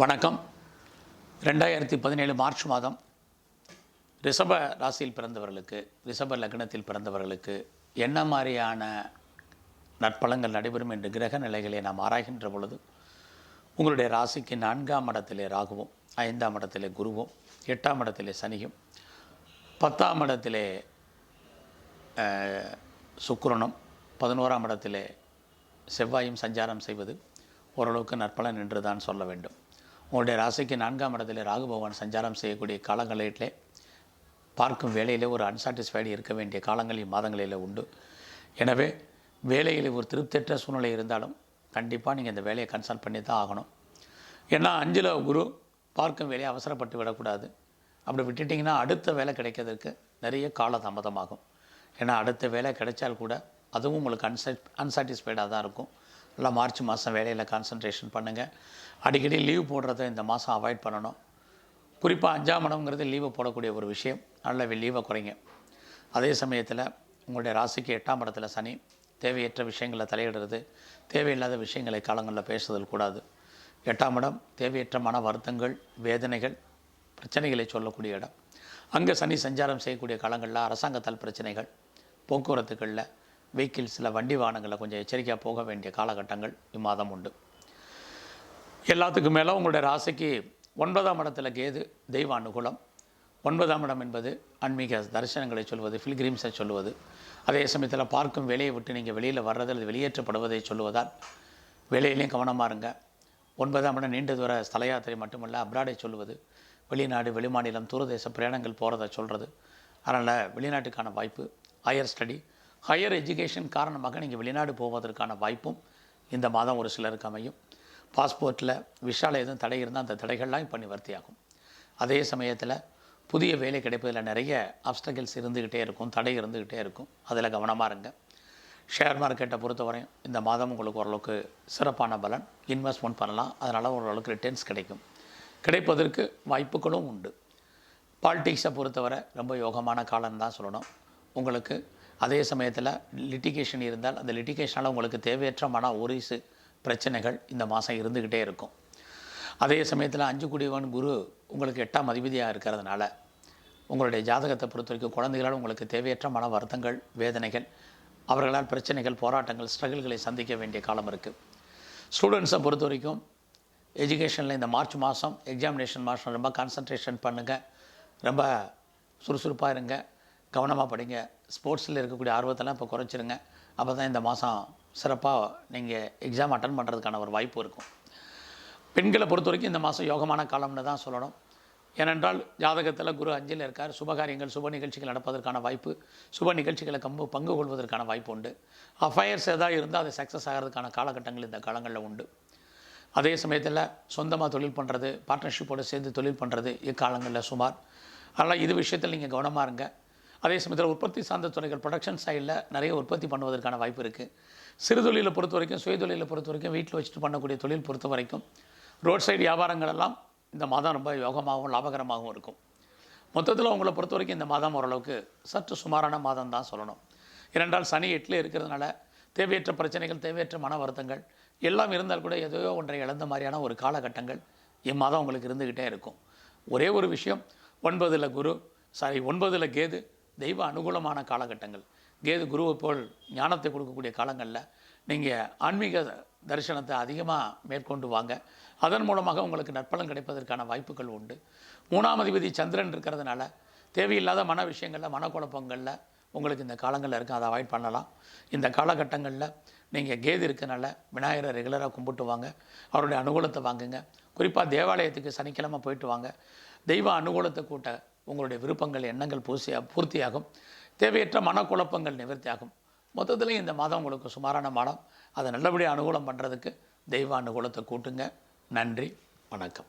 வணக்கம். ரெண்டாயிரத்தி பதினேழு மார்ச் மாதம் ரிஷப ராசியில் பிறந்தவர்களுக்கு ரிஷப லக்னத்தில் பிறந்தவர்களுக்கு என்ன மாதிரியான நற்பலங்கள் நடைபெறும் என்று கிரக நிலைகளை நாம் ஆராய்கின்ற பொழுது உங்களுடைய ராசிக்கு நான்காம் இடத்திலே ராகுவும் ஐந்தாம் இடத்திலே குருவும் எட்டாம் இடத்திலே சனியும் பத்தாம் இடத்திலே சுக்கரனும் பதினோராம் இடத்திலே செவ்வாயும் சஞ்சாரம் செய்வது ஓரளவுக்கு நற்பலன் என்று தான் சொல்ல வேண்டும். உங்களுடைய ராசிக்கு நான்காம் இடத்துல ராகு பகவான் சஞ்சாரம் செய்யக்கூடிய காலங்களிலே பார்க்கும் வேலையிலே ஒரு அன்சாட்டிஸ்ஃபைடு இருக்க வேண்டிய காலங்களில் மாதங்களில் உண்டு. எனவே வேலையில் ஒரு திருப்தியற்ற சூழ்நிலை இருந்தாலும் கண்டிப்பாக நீங்கள் இந்த வேலையை கன்சல்ட் பண்ணி தான் ஆகணும். ஏன்னா அஞ்சில் குரு பார்க்கும் வேலையை அவசரப்பட்டு விடக்கூடாது. அப்படி விட்டுட்டிங்கன்னா அடுத்த வேலை கிடைக்கிறதுக்கு நிறைய கால தாமதமாகும் ஏன்னா அடுத்த வேலை கிடைச்சால் கூட அதுவும் உங்களுக்கு அன்சாட் அன்சாட்டிஸ்ஃபைடாக தான் இருக்கும். நல்லா மார்ச் மாதம் வேலையில் கான்சன்ட்ரேஷன் பண்ணுங்கள் அடிக்கடி லீவ் போடுறத இந்த மாதம் அவாய்ட் பண்ணணும். குறிப்பாக அஞ்சாம் இடம்ங்கிறது லீவை போடக்கூடிய ஒரு விஷயம். நல்ல லீவை குறைங்க. அதே சமயத்தில் உங்களுடைய ராசிக்கு எட்டாம் இடத்துல சனி தேவையற்ற விஷயங்களை தலையிடுறது தேவையில்லாத விஷயங்களை காலங்களில் பேசுதல் கூடாது. எட்டாம் இடம் தேவையற்ற மன வருத்தங்கள் வேதனைகள் பிரச்சனைகளை சொல்லக்கூடிய இடம். அங்கே சனி சஞ்சாரம் செய்யக்கூடிய காலங்களில் அரசாங்கத்தால் பிரச்சனைகள் போக்குவரத்துகளில் வெஹிக்கிள்ஸில் வண்டி வாகனங்களில் கொஞ்சம் எச்சரிக்கையாக போக வேண்டிய காலகட்டங்கள் இம்மாதம் உண்டு. எல்லாத்துக்கும் மேலே உங்களுடைய ராசிக்கு ஒன்பதாம் இடத்துல கேது தெய்வ அனுகூலம் ஒன்பதாம் இடம் என்பது ஆன்மீக தரிசனங்களை சொல்வது ஃபில்கிரீம்ஸை சொல்லுவது அதே சமயத்தில் பார்க்கும் வேலையை விட்டு நீங்கள் வெளியில் வர்றது அல்லது வெளியேற்றப்படுவதை சொல்லுவதால் வேலையிலையும் கவனமாக இருங்க. ஒன்பதாம் இடம் நீண்ட தூர ஸ்தல யாத்திரை மட்டுமல்ல அப்ராடை சொல்வது வெளிநாடு வெளிமாநிலம் தூரதேச பிரயாணங்கள் போகிறத சொல்கிறது அதனால் வெளிநாட்டுக்கான வாய்ப்பு ஹையர் ஸ்டடி ஹையர் எஜுகேஷன் காரணமாக நீங்கள் வெளிநாடு போவதற்கான வாய்ப்பும் இந்த மாதம் ஒரு சிலருக்கு அமையும். பாஸ்போர்ட்டில் விஷால எதுவும் தடை இருந்தால் அந்த தடைகள்லாம் இப்போ நிவர்த்தியாகும். அதே சமயத்தில் புதிய வேலை கிடைப்பதில் நிறைய அப்டகிள்ஸ் இருந்துக்கிட்டே இருக்கும் தடை இருந்துக்கிட்டே இருக்கும். அதில் கவனமாக இருங்க. ஷேர் மார்க்கெட்டை பொறுத்தவரையும் இந்த மாதம் உங்களுக்கு ஓரளவுக்கு சிறப்பான பலன். இன்வெஸ்ட்மெண்ட் பண்ணலாம். அதனால் ஓரளவுக்கு ரிட்டர்ன்ஸ் கிடைக்கும். கிடைப்பதற்கு வாய்ப்புகளும் உண்டு. பாலிட்டிக்ஸை பொறுத்தவரை ரொம்ப யோகமான காலம் தான் சொல்லணும். உங்களுக்கு அதே சமயத்தில் லிட்டிகேஷன் இருந்தால் அந்த லிட்டிகேஷனால் உங்களுக்கு தேவையற்ற மன ஒரிசு பிரச்சனைகள் இந்த மாதம் இருந்துக்கிட்டே இருக்கும். அதே சமயத்தில் அஞ்சு குடிவன் குரு உங்களுக்கு எட்டாம் அதிபதியாக இருக்கிறதுனால உங்களுடைய ஜாதகத்தை பொறுத்த வரைக்கும் குழந்தைகளால் உங்களுக்கு தேவையற்ற மன வருத்தங்கள் வேதனைகள் அவர்களால் பிரச்சனைகள் போராட்டங்கள் ஸ்ட்ரகிள்களை சந்திக்க வேண்டிய காலம் இருக்குது ஸ்டூடெண்ட்ஸை பொறுத்த வரைக்கும் எஜுகேஷனில் இந்த மார்ச் மாதம் எக்ஸாமினேஷன் மாதம் ரொம்ப கான்சன்ட்ரேஷன் பண்ணுங்கள் ரொம்ப சுறுசுறுப்பாக இருங்க. கவனமாக படிங்க. ஸ்போர்ட்ஸில் இருக்கக்கூடிய ஆர்வத்தெல்லாம் இப்போ குறைச்சிருங்க. அப்போ தான் இந்த மாதம் சிறப்பாக நீங்கள் எக்ஸாம் அட்டன் பண்ணுறதுக்கான ஒரு வாய்ப்பு இருக்கும். பெண்களை பொறுத்த வரைக்கும் இந்த மாதம் யோகமான காலம்னு தான் சொல்லணும். ஏனென்றால் ஜாதகத்தில் குரு அஞ்சில் இருக்கார். சுபகாரியங்கள் சுப நிகழ்ச்சிகள் நடப்பதற்கான வாய்ப்பு சுப நிகழ்ச்சிகளை கம்பு பங்கு கொள்வதற்கான வாய்ப்பு உண்டு. அஃபயர்ஸ் எதாவது இருந்தால் அது சக்ஸஸ் ஆகிறதுக்கான காலகட்டங்கள் இந்த காலங்களில் உண்டு. அதே சமயத்தில் சொந்தமாக தொழில் பண்ணுறது பார்ட்னர்ஷிப்போடு சேர்ந்து தொழில் பண்ணுறது இக்காலங்களில் சுமார். அதனால் இது விஷயத்தில் நீங்கள் கவனமாக இருங்க. அதே சமயத்தில் உற்பத்தி சார்ந்த துறைகள் ப்ரொடக்ஷன் சைடில் நிறைய உற்பத்தி பண்ணுவதற்கான வாய்ப்பு இருக்குது சிறு தொழிலை பொறுத்த வரைக்கும் சுய தொழிலை பொறுத்த வரைக்கும் வீட்டில் வச்சுட்டு பண்ணக்கூடிய தொழில் பொறுத்த வரைக்கும் ரோட் சைடு வியாபாரங்கள் எல்லாம் இந்த மாதம் ரொம்ப யோகமாகவும் லாபகரமாகவும் இருக்கும். மொத்தத்தில் உங்களை பொறுத்த வரைக்கும் இந்த மாதம் ஓரளவுக்கு சற்று சுமாரான மாதம் தான் சொல்லணும். இரண்டால் சனி எட்டில் இருக்கிறதுனால தேவையற்ற பிரச்சனைகள் தேவையற்ற மன வருத்தங்கள் எல்லாம் இருந்தால் கூட ஏதோ ஒன்றை இழந்த மாதிரியான ஒரு காலகட்டங்கள் இம்மாதம் உங்களுக்கு இருந்துக்கிட்டே இருக்கும். ஒரே ஒரு விஷயம் ஒன்பதில் குரு சாரி ஒன்பதில் கேது தெய்வ அனுகூலமான காலகட்டங்கள். கேது குருவை போல் ஞானத்தை கொடுக்கக்கூடிய காலங்களில் நீங்கள் ஆன்மீக தரிசனத்தை அதிகமாக மேற்கொண்டு வாங்க. அதன் மூலமாக உங்களுக்கு நற்பலன் கிடைப்பதற்கான வாய்ப்புகள் உண்டு. மூணாம் அதிபதி சந்திரன் இருக்கிறதுனால தேவையில்லாத மன விஷயங்களில் மனக்குழப்பங்களில் உங்களுக்கு இந்த காலங்களில் இருக்குது அதை அவாய்ட் பண்ணலாம். இந்த காலகட்டங்களில் நீங்கள் கேது இருக்கனால விநாயகரை ரெகுலராக கும்பிட்டு வாங்க. அவருடைய அனுகூலத்தை வாங்குங்க. குறிப்பாக தேவாலயத்துக்கு சனிக்கிழமை போயிட்டு வாங்க. தெய்வ அனுகூலத்தை கூட்ட உங்களுடைய விருப்பங்கள் எண்ணங்கள் பூர்த்தியா பூர்த்தியாகும். தேவையற்ற மனக்குழப்பங்கள் நிவர்த்தியாகும். மொத்தத்தில் இந்த மாதம் உங்களுக்கு சுமாரான மாதம். அதை நல்லபடியாக அனுகூலம் பண்ணுறதுக்கு தெய்வ அனுகூலத்தை கூட்டுங்க. நன்றி. வணக்கம்.